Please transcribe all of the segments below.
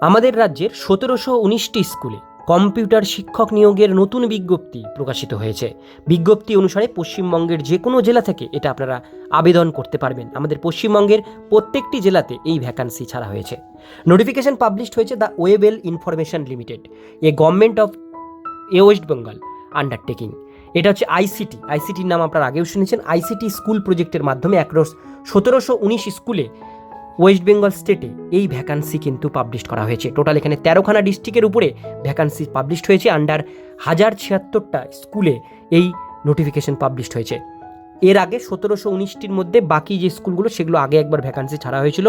আমাদের রাজ্যের সতেরোশো উনিশটি স্কুলে কম্পিউটার শিক্ষক নিয়োগের নতুন বিজ্ঞপ্তি প্রকাশিত হয়েছে। বিজ্ঞপ্তি অনুসারে পশ্চিমবঙ্গের যে কোনো জেলা থেকে এটা আপনারা আবেদন করতে পারবেন। আমাদের পশ্চিমবঙ্গের প্রত্যেকটি জেলাতে এই ভ্যাকান্সি ছাড়া হয়েছে। নোটিফিকেশন পাবলিশড হয়েছে the Webel information limited, a government of a West Bengal undertaking. এটা হচ্ছে আইসিটি। আইসিটির নাম আপনারা আগেও শুনেছেন। আইসিটি স্কুল প্রজেক্টের মাধ্যমে অ্যাক্রস সতেরোশো উনিশ স্কুলে ওয়েস্ট বেঙ্গল স্টেটে এই ভ্যাকান্সি কিন্তু পাবলিশ করা হয়েছে। টোটাল এখানে তেরোখানা ডিস্ট্রিক্টের উপরে ভ্যাকান্সি পাবলিশড হয়েছে আন্ডার হাজার ছিয়াত্তরটা স্কুলে এই নোটিফিকেশন পাবলিশড হয়েছে। এর আগে সতেরোশো উনিশটির মধ্যে বাকি যে স্কুলগুলো সেগুলো আগে একবার ভ্যাকান্সি ছাড়া হয়েছিল।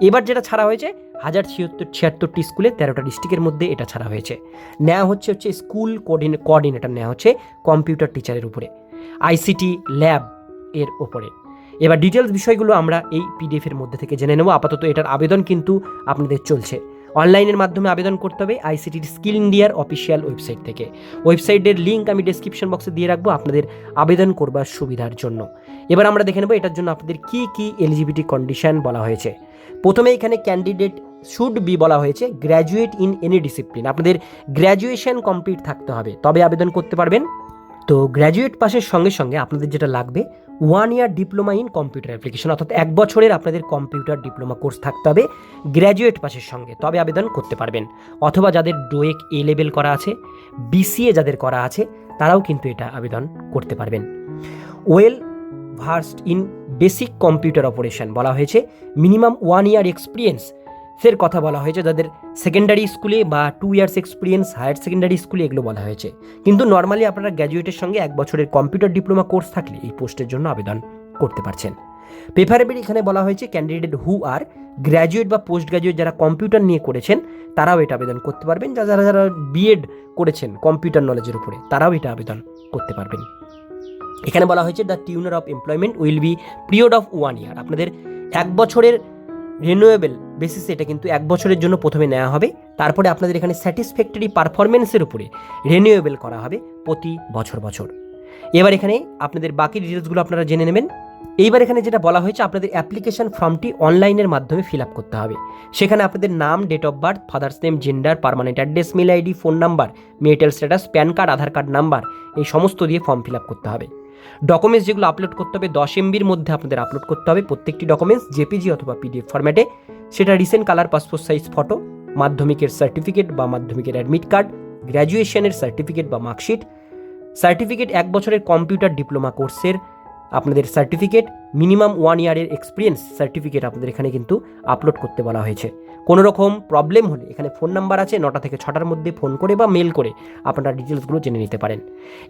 এবার যেটা ছাড়া হয়েছে, হাজার ছিয়াত্তর, ছিয়াত্তরটি স্কুলে তেরোটা ডিস্ট্রিক্টের মধ্যে এটা ছাড়া হয়েছে। নেওয়া হচ্ছে হচ্ছে স্কুল কোঅর্ডিনে কোঅর্ডিনেটর নেওয়া হচ্ছে কম্পিউটার টিচারের উপরে। আইসিটি ল্যাব এর ওপরে এবার ডিটেলস বিষয়গুলো আমরা এই পিডিএফ এর মধ্যে থেকে জেনে নেব। আপাতত এটার আবেদন কিন্তু আপনাদের চলছে। অনলাইনের মাধ্যমে আবেদন করতে হবে আইসিটির স্কিল ইন্ডিয়ার অফিসিয়াল ওয়েবসাইট থেকে। ওয়েবসাইটের লিঙ্ক আমি ডেসক্রিপশন বক্সে দিয়ে রাখব আপনাদের আবেদন করবার সুবিধার জন্য। এবার আমরা দেখে নেব এটার জন্য আপনাদের কি কি এলিজিবিলিটি কন্ডিশন বলা হয়েছে। প্রথমে এখানে ক্যান্ডিডেট শুড বি বলা হয়েছে গ্র্যাজুয়েট ইন এনি ডিসিপ্লিন আপনাদের গ্র্যাজুয়েশন কমপ্লিট থাকতে হবে। তবে আবেদন করতে পারবেন। তো গ্র্যাজুয়েট পাসের সঙ্গে সঙ্গে আপনাদের যেটা লাগবে one year diploma in computer application অর্থাৎ এক বছরের আপনাদের কম্পিউটার ডিপ্লোমা কোর্স থাকতে হবে গ্র্যাজুয়েট পাসের সঙ্গে। তবে আবেদন করতে পারবেন। অথবা যাদের ডোয়েক এ লেভেল করা আছে বিসিএ যাদের করা আছে, তারাও কিন্তু এটা আবেদন করতে পারবেন। Well versed in basic computer operation বলা হয়েছে। মিনিমাম ওয়ান ইয়ার এক্সপিরিয়েন্স এর কথা বলা হয়েছে, যাদের সেকেন্ডারি স্কুলে বা two years experience higher secondary স্কুলে এগুলো বলা হয়েছে। কিন্তু নর্মালি আপনারা গ্র্যাজুয়েটের সঙ্গে এক বছরের কম্পিউটার ডিপ্লোমা কোর্স থাকলে এই পোস্টের জন্য আবেদন করতে পারছেন। পেপারেবিল এখানে বলা হয়েছে ক্যান্ডিডেট হু আর গ্র্যাজুয়েট বা পোস্ট গ্র্যাজুয়েট যারা কম্পিউটার নিয়ে করেছেন, তারাও এটা আবেদন করতে পারবেন। যা যারা যারা বিএড করেছেন কম্পিউটার নলেজের উপরে, তারাও এটা আবেদন করতে পারবেন। এখানে বলা হয়েছে the tenure of employment will be period of one year আপনাদের এক বছরের রিনিউয়েবল বেসিসে এটা কিন্তু এক বছরের জন্য প্রথমে নেওয়া হবে। তারপরে আপনাদের এখানে স্যাটিসফ্যাক্টরি পারফরমেন্সের উপরে রিনিউয়েবল করা হবে প্রতি বছর বছর। এবার এখানে আপনাদের বাকি ডিটেলসগুলো আপনারা জেনে নেবেন। এইবার এখানে যেটা বলা হয়েছে, আপনাদের অ্যাপ্লিকেশন ফর্মটি অনলাইনের মাধ্যমে ফিল আপ করতে হবে। সেখানে আপনাদের নাম date of birth father's name gender permanent address mail ID phone number marital status PAN card Aadhaar card number এই সমস্ত দিয়ে ফর্ম ফিল আপ করতে হবে। ডকুমেন্টস যেগুলো আপলোড করতে হবে, দশ এমবির মধ্যে আপনাদের আপলোড করতে হবে প্রত্যেকটি ডকুমেন্টস জেপিজি অথবা পিডিএফ ফরম্যাটে সেটা recent colour passport size photo মাধ্যমিকের সার্টিফিকেট বা মাধ্যমিকের অ্যাডমিট কার্ড গ্র্যাজুয়েশনের সার্টিফিকেট বা মার্কশিট সার্টিফিকেট এক বছরের কম্পিউটার ডিপ্লোমা কোর্সের আপনাদের সার্টিফিকেট মিনিমাম ওয়ান ইয়ারের এক্সপিরিয়েন্স সার্টিফিকেট আপনাদের এখানে কিন্তু আপলোড করতে বলা হয়েছে। কোনো রকম প্রবলেম হলে এখানে ফোন নাম্বার আছে, নটা থেকে ছটার মধ্যে ফোন করে বা মেল করে আপনারা ডিটেলসগুলো জেনে নিতে পারেন।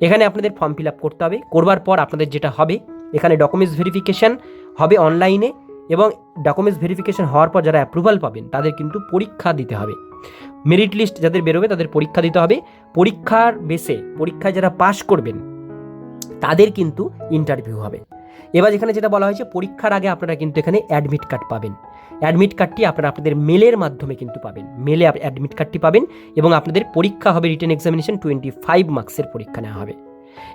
এখানে আপনাদের ফর্ম ফিল আপ করতে হবে, করবার পর আপনাদের যেটা হবে, এখানে ডকুমেন্টস ভেরিফিকেশান হবে অনলাইনে এবং ডকুমেন্টস ভেরিফিকেশন হওয়ার পর যারা অ্যাপ্রুভাল পাবেন, তাদের কিন্তু পরীক্ষা দিতে হবে। মেরিট লিস্ট যাদের বেরোবে, তাদের পরীক্ষা দিতে হবে। পরীক্ষার বেসে পরীক্ষায় যারা পাশ করবেন, তাদের কিন্তু ইন্টারভিউ হবে। এবার এখানে যেটা বলা হয়েছে, পরীক্ষার আগে আপনারা কিন্তু এখানে অ্যাডমিট কার্ড পাবেন। অ্যাডমিট কার্ডটি আপনারা আপনাদের মেলের মাধ্যমে কিন্তু পাবেন। মেলে অ্যাডমিট কার্ডটি পাবেন এবং আপনাদের পরীক্ষা হবে রিটেন এক্সামিনেশন টোয়েন্টি ফাইভ মার্কসের পরীক্ষা নেওয়া হবে।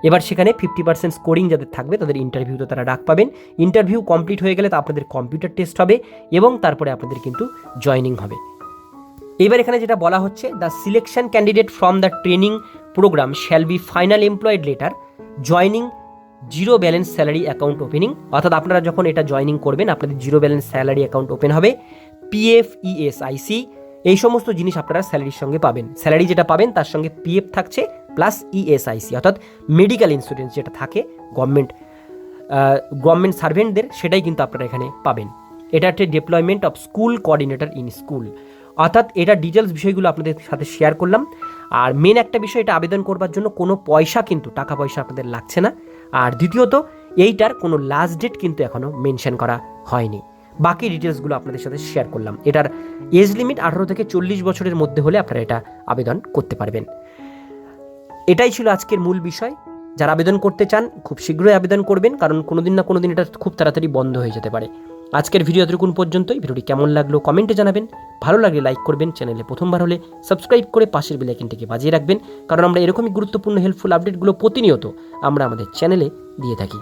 এবার সেখানে ফিফটি পার্সেন্ট স্কোরিং যাদের থাকবে, তাদের ইন্টারভিউতে তারা ডাক পাবেন। ইন্টারভিউ কমপ্লিট হয়ে গেলে তা আপনাদের কম্পিউটার টেস্ট হবে এবং তারপরে আপনাদের কিন্তু জয়নিং হবে। এবার এখানে যেটা বলা হচ্ছে the selection candidate from the training program shall be final employed letter joining zero balance salary account opening অর্থাৎ আপনারা যখন এটা জয়নিং করবেন, আপনাদের zero balance salary account open হবে। পিএফ ইএসআইসি এই সমস্ত জিনিস আপনারা স্যালারির সঙ্গে পাবেন। স্যালারি যেটা পাবেন, তার সঙ্গে পিএফ থাকছে প্লাস ইএসআইসি অর্থাৎ মেডিকেল ইন্স্যুরেন্স যেটা থাকে গভর্নমেন্ট গভর্নমেন্ট সার্ভেন্টদের সেটাই কিন্তু আপনারা এখানে পাবেন। এটা হচ্ছে deployment of school coordinator in school অর্থাৎ এটা ডিটেলস বিষয়গুলো আপনাদের সাথে শেয়ার করলাম। আর মেন একটা বিষয়, এটা আবেদন করবার জন্য কোনো পয়সা কিন্তু, টাকা পয়সা আপনাদের লাগছে না। আর দ্বিতীয়ত, এইটার কোনো লাস্ট ডেট কিন্তু এখনও মেনশন করা হয়নি। বাকি ডিটেলসগুলো আপনাদের সাথে শেয়ার করলাম। এটার এজ লিমিট আঠারো থেকে চল্লিশ বছরের মধ্যে হলে আপনারা এটা আবেদন করতে পারবেন। এটাই ছিল আজকের মূল বিষয়। যারা আবেদন করতে চান, খুব শীঘ্রই আবেদন করবেন, কারণ কোনো দিন না কোনো দিন এটা খুব তাড়াতাড়ি বন্ধ হয়ে যেতে পারে। আজকের ভিডিও এতটুকুন পর্যন্তই। ভিডিওটি কেমন লাগল কমেন্টে জানাবেন। ভালো লাগলে লাইক করবেন, চ্যানেলে প্রথমবার হলে সাবস্ক্রাইব করে পাশের বেলাইকিনটিকে বাজিয়ে রাখবেন, কারণ আমরা এরকমই গুরুত্বপূর্ণ হেল্পফুল আপডেটগুলো প্রতিনিয়ত আমরা আমাদের চ্যানেলে দিয়ে থাকি।